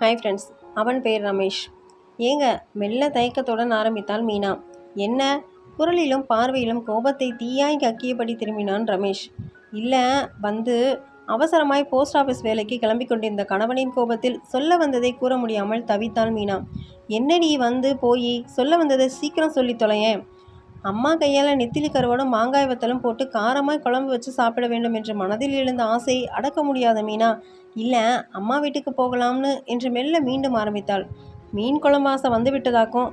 Hi friends அவன் பேர் ரமேஷ். ஏங்க மெல்ல தயக்கத்துடன் ஆரம்பித்தாள் மீனா. என்ன? குரலிலும் பார்வையிலும் கோபத்தை தீயாய் கக்கியபடி திரும்பினான் ரமேஷ். இல்லை வந்து அவசரமாய் போஸ்ட் ஆஃபீஸ் வேலைக்கு கிளம்பி கொண்டிருந்த கணவனின் கோபத்தில் சொல்ல வந்ததை கூற முடியாமல் தவித்தாள் மீனா. என்னடி வந்து போய்? சொல்ல வந்ததை சீக்கிரம் சொல்லி தொலையேன். அம்மா கையால் நெத்திலி கருவாடும் மாங்காய் வத்தலும் போட்டு காரமாக குழம்பு வச்சு சாப்பிட வேண்டும் என்ற மனதில் எழுந்த ஆசையை அடக்க முடியாத மீனா. இல்லை அம்மா வீட்டுக்கு போகலாம்னு என்று மெல்ல மீண்டும் ஆரம்பித்தாள். மீன் குழம்பு ஆசை வந்து விட்டதாக்கும்.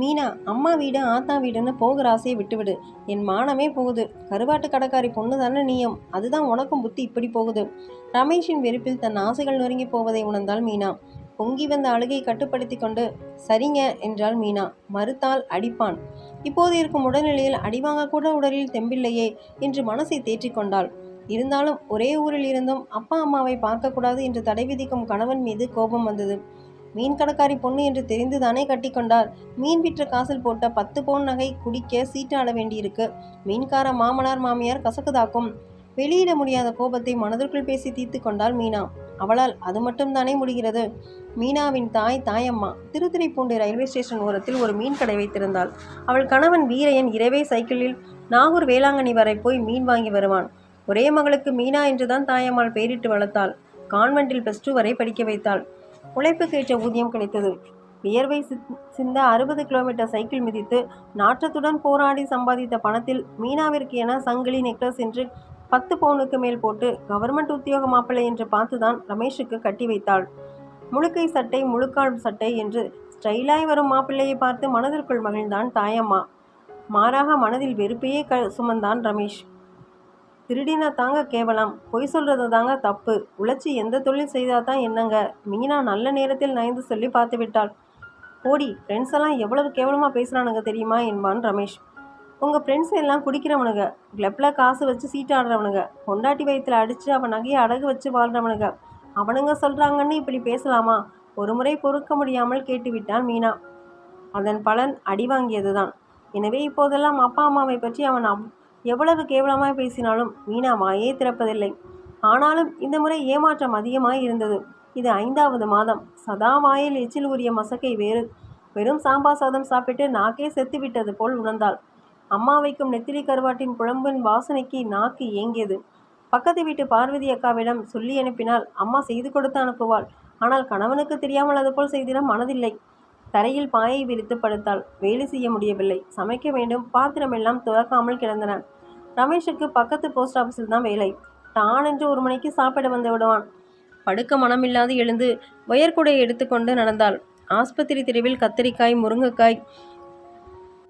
மீனா அம்மா வீடு ஆத்தா வீடுன்னு போகிற ஆசையை விட்டுவிடு. என் மானமே போகுது. கருவாட்டு கடைக்காரி பொண்ணு தானே நீயும். அதுதான் உனக்கும் புத்தி இப்படி போகுது. ரமேஷின் வெறுப்பில் தன் ஆசைகள் நொறுங்கி போவதை உணர்ந்தாள் மீனா. பொங்கி வந்த அழுகை கட்டுப்படுத்தி கொண்டு சரிங்க என்றாள் மீனா. மறுத்தால் அடிப்பான். இப்போது இருக்கும் உடல்நிலையில் அடிவாங்க கூட உடலில் தெம்பில்லையே என்று மனசை தேற்றிக்கொண்டாள் இருந்தாலும் ஒரே ஊரில் இருந்தும் அப்பா அம்மாவை பார்க்கக்கூடாது என்று தடை விதிக்கும் கணவன் மீது கோபம் வந்தது. மீன் கடைக்காரி பொண்ணு என்று தெரிந்துதானே கட்டிக்கொண்டார் மீன் விற்ற காசில் போட்ட பத்து பவுன் நகை குடிக்க சீட்டாட வேண்டியிருக்கு. மீன்கார மாமனார் மாமியார் கசக்குதாக்கும். வெளியிட முடியாத கோபத்தை மனதிற்குள் பேசி தீர்த்து கொண்டாள் மீனா. அவளால் அது மட்டும்தானே முடிகிறது? மீனாவின் தாய் தாயம்மா திருத்துறைப்பூண்டி ரயில்வே ஸ்டேஷன் ஓரத்தில் ஒரு மீன் கடை வைத்திருந்தாள். அவள் கணவன் வீரையன் இரவே சைக்கிளில் நாகூர் வேளாங்கண்ணி வரை போய் மீன் வாங்கி வருவான். ஒரே மகளுக்கு மீனா என்றுதான் தாயம்மாள் பெயரிட்டு வளர்த்தாள். கான்வென்ட்டில் ப்ளஸ் டூ வரை படிக்க வைத்தாள். உழைப்புக்கேற்ற ஊதியம் கிடைத்தது. வியர்வை சித்- சிந்த அறுபது கிலோமீட்டர் சைக்கிள் மிதித்து நாற்றத்துடன் போராடி சம்பாதித்த பணத்தில் மீனாவிற்கு என சங்கிலி நெக்லஸ் என்று பத்து பவுனுக்கு மேல் போட்டு கவர்மெண்ட் உத்தியோக மாப்பிள்ளை என்று பார்த்துதான் ரமேஷுக்கு கட்டி வைத்தாள். முழுக்கை சட்டை முழுக்கால் சட்டை என்று ஸ்டைலாய் வரும் மாப்பிள்ளையை பார்த்து மனதிற்குள் மகிழ்ந்தான் தாயம்மா. மாறாக மனதில் வெறுப்பையே க சுமந்தான் ரமேஷ். திருடினா தாங்க கேவலம் பொய் சொல்கிறது தாங்க தப்பு. உழைச்சி எந்த தொழில் செய்தால் தான் என்னங்க? மீனா நல்ல நேரத்தில் நயந்து சொல்லி பார்த்து விட்டாள் போடி ஃப்ரெண்ட்ஸ் எல்லாம் எவ்வளவு கேவலமாக பேசுகிறானுங்க தெரியுமா என்பான் ரமேஷ். உங்கள் ஃப்ரெண்ட்ஸ் எல்லாம் குடிக்கிறவனுங்க. கிளப்பில் காசு வச்சு சீட்டாடுறவனுங்க பொண்டாட்டி வயிற்றில் அடித்து அவன் நகையை அடகு வச்சு வாழ்கிறவனுங்க அவனுங்க சொல்கிறாங்கன்னு இப்படி பேசலாமா? ஒரு முறை பொறுக்க முடியாமல் கேட்டுவிட்டான் மீனா. அதன் பலன் அடி வாங்கியது தான் எனவே இப்போதெல்லாம் அப்பா அம்மாவை பற்றி அவன் அவ்- எவ்வளவு கேவலமாய் பேசினாலும் மீனா வாயே திறப்பதில்லை. ஆனாலும் இந்த முறை ஏமாற்றம் அதிகமாய் இருந்தது. இது ஐந்தாவது மாதம். சதா வாயில் எச்சில் உரிய மசக்கை வேறு. வெறும் சாம்பார் சாதம் சாப்பிட்டு நாக்கே செத்து விட்டது போல் உணர்ந்தாள். அம்மா வைக்கும் நெத்திலி கருவாட்டின் குழம்பின் வாசனைக்கு நாக்கு ஏங்கியது. பக்கத்து வீட்டு பார்வதி அக்காவிடம் சொல்லி அனுப்பினால் அம்மா செய்து கொடுத்து அனுப்புவாள். ஆனால் கணவனுக்கு தெரியாமல் அதுபோல் செய்திட மனதில்லை. தரையில் பாயை விரித்து படுத்தாள். வேலை செய்ய முடியவில்லை. சமைக்க வேண்டும். பாத்திரமெல்லாம் துறக்காமல் கிடந்தன. ரமேஷுக்கு பக்கத்து போஸ்ட் ஆஃபீஸில் தான் வேலை. டான் என்று ஒரு மணிக்கு சாப்பிட வந்து விடுவான். படுக்க மனமில்லாது எழுந்து வயர்குடையை எடுத்துக்கொண்டு நடந்தாள். ஆஸ்பத்திரி தெருவில் கத்தரிக்காய் முருங்கைக்காய்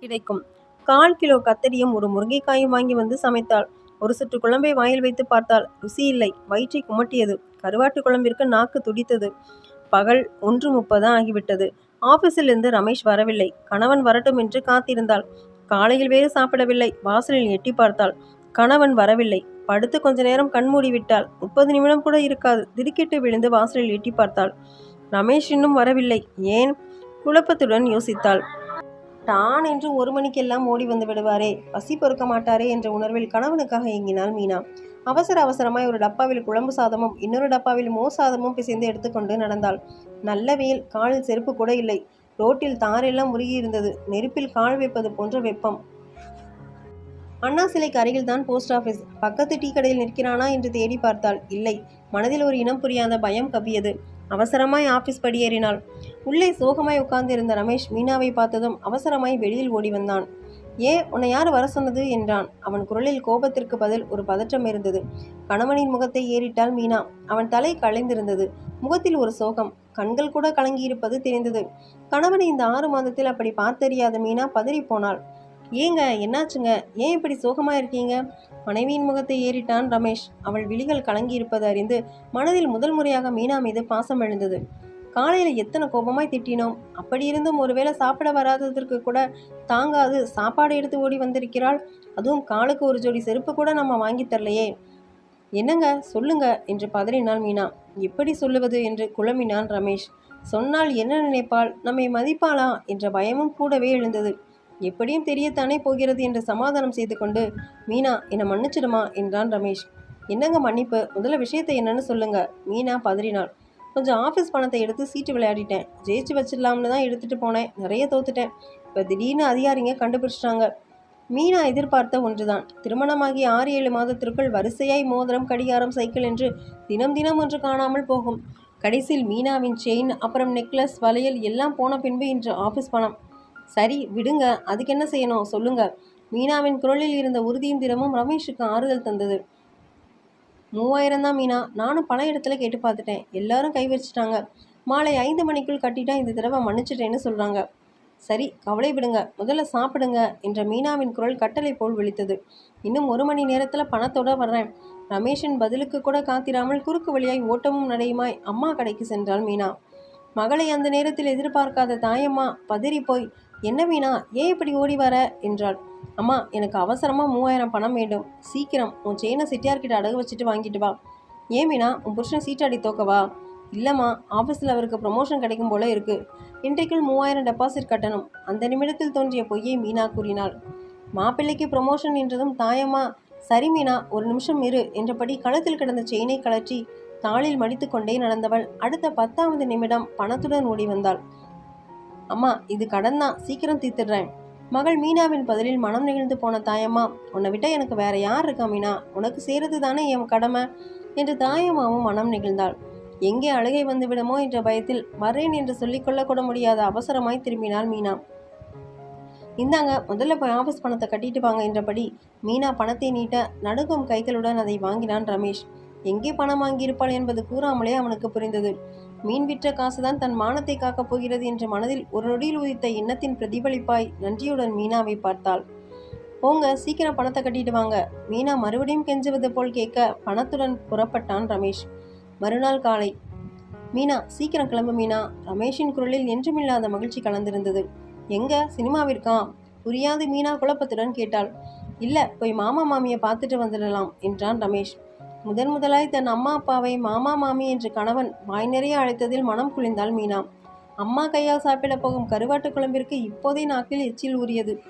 கிடைக்கும். கால் கிலோ கத்தரியும் ஒரு முருங்கைக்காயும் வாங்கி வந்து சமைத்தாள். ஒரு சுற்று குழம்பை வாயில் வைத்து பார்த்தாள். ருசி இல்லை. வயிற்றை குமட்டியது. கருவாட்டு குழம்பிற்கு நாக்கு துடித்தது. பகல் ஒன்று முப்பது ஆகிவிட்டது. ஆபீஸிலிருந்து ரமேஷ் வரவில்லை. கணவன் வரட்டும் என்று காத்திருந்தாள். காலையில் வேறு சாப்பிடவில்லை. வாசலில் எட்டி பார்த்தாள். கணவன் வரவில்லை. படுத்து கொஞ்ச நேரம் கண்மூடி விட்டாள் முப்பது நிமிடம் கூட இருக்காது. திடுக்கிட்டு விழுந்து வாசலில் எட்டி பார்த்தாள். ரமேஷ் இன்னும் வரவில்லை. ஏன்? குழப்பத்துடன் யோசித்தாள். டான் என்று ஒரு மணிக்கெல்லாம் ஓடி வந்து விடுவாரே. பசி பொறுக்க மாட்டாரே என்ற உணர்வில் கணவனுக்காக ஏங்கினாள் மீனா. அவசர அவசரமாய் ஒரு டப்பாவில் குழம்பு சாதமும் இன்னொரு டப்பாவில் மோர் சாதமும் பிசைந்து எடுத்துக்கொண்டு நடந்தாள். நல்ல வெயில் காலில் செருப்பு கூட இல்லை. ரோட்டில் தாரெல்லாம் உருகி இருந்தது. நெருப்பில் கால் வைப்பது போன்ற வெப்பம். அண்ணா சிலைக்கு அருகில் தான் போஸ்ட் ஆஃபீஸ் பக்கத்து டீ கடையில் நிற்கிறானா என்று தேடி பார்த்தாள். இல்லை மனதில் ஒரு இனம் புரியாத பயம் கவ்வியது. அவசரமாய் ஆஃபீஸ் படியேறினாள் உள்ளே சோகமாய் உட்கார்ந்திருந்த ரமேஷ் மீனாவை பார்த்ததும் அவசரமாய் வெளியில் ஓடி வந்தான். ஏன் உன்னை யார் வர சொன்னது? என்றான். அவன் குரலில் கோபத்திற்கு பதில் ஒரு பதற்றம் இருந்தது. கணவனின் முகத்தை ஏறிட்டாள் மீனா. அவன் தலை களைந்திருந்தது. முகத்தில் ஒரு சோகம். கண்கள் கூட கலங்கியிருப்பது தெரிந்தது. கணவனை இந்த ஆறு மாதத்தில் அப்படி பார்த்தறியாத மீனா பதறிப் போனாள் ஏங்க என்னாச்சுங்க? ஏன் இப்படி சோகமா இருக்கீங்க? மனைவியின் முகத்தை ஏறிட்டான் ரமேஷ். அவள் விழிகள் கலங்கியிருப்பது அறிந்து மனதில் முதல் முறையாக மீனா மீது பாசம் எழுந்தது. காலையில் எத்தனை கோபமாய் திட்டினோம். அப்படி இருந்தும் ஒருவேளை சாப்பிட வராததற்கு கூட தாங்காது. சாப்பாடு எடுத்து ஓடி வந்திருக்கிறாள். அதுவும் காலுக்கு ஒரு ஜோடி செருப்பு கூட நம்ம வாங்கி தரலையே. என்னங்க? சொல்லுங்க என்று பதறினாள் மீனா. எப்படி சொல்லுவது என்று குழம்பினான் ரமேஷ். சொன்னால் என்ன நினைப்பாள்? நம்மை மதிப்பாளா? என்ற பயமும் கூடவே எழுந்தது. எப்படியும் தெரியத்தானே போகிறது என்று சமாதானம் செய்து கொண்டு மீனா என்னை மன்னிச்சிடுமா? என்றான் ரமேஷ். என்னங்க மன்னிப்பு? முதல்ல விஷயத்தை என்னன்னு சொல்லுங்க. மீனா பதறினாள். கொஞ்சம் ஆஃபீஸ் பணத்தை எடுத்து சீட்டு விளையாடிட்டேன். ஜெயிச்சு வச்சிடலாம்னு தான் எடுத்துகிட்டு போனேன். நிறைய தோத்துட்டேன். இப்போ திடீர்னு அதிகாரிங்க கண்டுபிடிச்சிட்டாங்க. மீனா எதிர்பார்த்த ஒன்றுதான். திருமணமாகி ஆறு ஏழு மாதத்திற்குள் வரிசையாய் மோதிரம் கடிகாரம் சைக்கிள் என்று தினம் தினம் ஒன்று காணாமல் போகும். கடைசியில் மீனாவின் செயின் அப்புறம் நெக்லஸ் வளையல் எல்லாம் போன பின்பு இன்று ஆஃபீஸ் பணம். சரி விடுங்க. அதுக்கு என்ன செய்யணும்? சொல்லுங்க. மீனாவின் குரலில் இருந்த உறுதியும் தினமும் ரமேஷுக்கு ஆறுதல் தந்தது. மூவாயிரம் தான் மீனா. நானும் பல இடத்துல கேட்டு பார்த்துட்டேன். எல்லாரும் கை வச்சிட்டாங்க. மாலை ஐந்து மணிக்குள் கட்டிட்டா இந்த தடவை மன்னிச்சிட்டேன்னு சொல்கிறாங்க சரி கவலை விடுங்க. முதல்ல சாப்பிடுங்க என்ற மீனாவின் குரல் கட்டளை போல் விழித்தது. இன்னும் ஒரு மணி நேரத்தில் பணத்தோட வர்றேன். ரமேஷின் பதிலுக்கு கூட காத்திராமல் குறுக்கு வழியாய் ஓட்டமும் நடையுமாய் அம்மா கடைக்கு சென்றாள் மீனா. மகளை அந்த நேரத்தில் எதிர்பார்க்காத தாயம்மா பதறி போய் என்ன மீனா ஏன் இப்படி ஓடி வர? என்றாள். அம்மா எனக்கு அவசரமாக மூவாயிரம் பணம் வேண்டும். சீக்கிரம் உன் செயினை சிட்டியார்கிட்ட அடகு வச்சுட்டு வாங்கிட்டு வா. ஏன் மீனா உன் புருஷன் சீட்டாடி தோக்கவா இல்லைம்மா ஆஃபீஸில் அவருக்கு ப்ரொமோஷன் கிடைக்கும் போல இருக்கு. இன்றைக்குள் மூவாயிரம் டெபாசிட் கட்டணும். அந்த நிமிடத்தில் தோன்றிய பொய்யை மீனா கூறினாள். மாப்பிள்ளைக்கு ப்ரொமோஷன் என்றதும் தாயம்மா. சரி மீனா ஒரு நிமிஷம் இரு என்றபடி கழுத்தில் கிடந்த செயினை கழற்றி தாளில் மடித்து கொண்டே நடந்தவள் அடுத்த பத்தாவது நிமிடம் பணத்துடன் ஓடி வந்தாள். அம்மா இது கடன் தான் சீக்கிரம் தீர்த்துடுறேன். மகள் மீனாவின் பதிலில் மனம் நெகிழ்ந்து போன தாயம்மா உன்னை விட்ட எனக்கு வேற யார் இருக்கா மீனா? உனக்கு செய்கிறது தானே என் கடமை? என்று தாயம்மாவும் மனம் நெகிழ்ந்தாள். எங்கே அழுகை வந்துவிடுமோ என்ற பயத்தில் வரேன் என்று சொல்லிக்கொள்ள கூட முடியாத அவசரமாய் திரும்பினாள் மீனா. இந்தாங்க முதல்ல போய் ஆஃபீஸ் பணத்தை கட்டிட்டு வாங்க என்றபடி மீனா பணத்தை நீட்ட நடுங்கும் கைகளுடன் அதை வாங்கினான் ரமேஷ். எங்கே பணம் வாங்கியிருப்பாள் என்பது கூறாமலே அவனுக்கு புரிந்தது. மீன் விற்ற காசுதான் தன் மானத்தை காக்கப் போகிறது என்ற மனதில் ஒரு நொடியில் உதித்த எண்ணத்தின் பிரதிபலிப்பாய் நன்றியுடன் மீனாவை பார்த்தாள். போங்க சீக்கிரம் பணத்தை கட்டிட்டு வாங்க. மீனா மறுபடியும் கெஞ்சுவது போல் கேட்க பணத்துடன் புறப்பட்டான் ரமேஷ். மறுநாள் காலை. மீனா சீக்கிரம் கிளம்பு மீனா. ரமேஷின் குரலில் என்றுமில்லாத மகிழ்ச்சி கலந்திருந்தது. எங்க? சினிமாவிற்கா? புரியாது மீனா குழப்பத்துடன் கேட்டாள். இல்ல போய் மாமா மாமியை பார்த்துட்டு வந்துடலாம் என்றான் ரமேஷ். முதன் முதலாய் தன் அம்மா அப்பாவை மாமா மாமி என்று கணவன் வாய் நிறைய அழைத்ததில் மனம் குளிர்ந்தாள் மீனா. அம்மா கையால் சாப்பிட போகும் கருவாட்டு குழம்பிற்கு இப்போதே நாக்கில் எச்சில் ஊறியது.